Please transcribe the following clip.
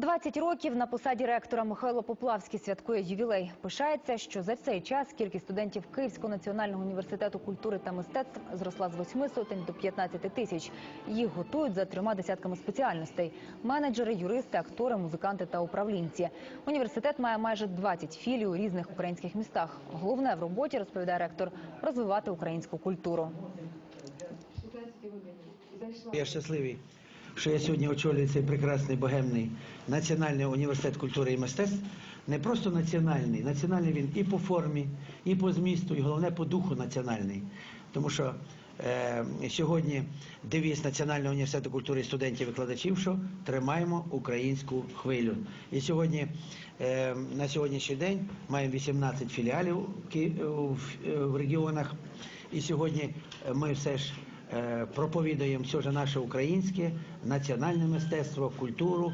20 років на посаді ректора Михайло Поплавський святкує ювілей. Пишається, що за цей час кількість студентів Київського національного університету культури та мистецтв зросла з 8 сотень до 15 тисяч. Їх готують за трьома десятками спеціальностей: менеджери, юристи, актори, музиканти та управлінці. Університет має майже 20 філій у різних українських містах. Головне в роботі розповідає ректор розвивати українську культуру. Я щасливий, що я сьогодні очолюю цей прекрасний богемний національний університет культури і мистецтв. Не просто національний, національний він і по формі, і по змісту, і головне по духу національний. Тому що е, сьогодні девіз Національного університету культури і студентів і викладачів, що тримаємо українську хвилю. І сьогодні е, на сьогоднішній день маємо 18 філіалів в в- в регіонах. І сьогодні е, ми все ж е, проповідуємо все ж наше українське національне мистецтво, культуру.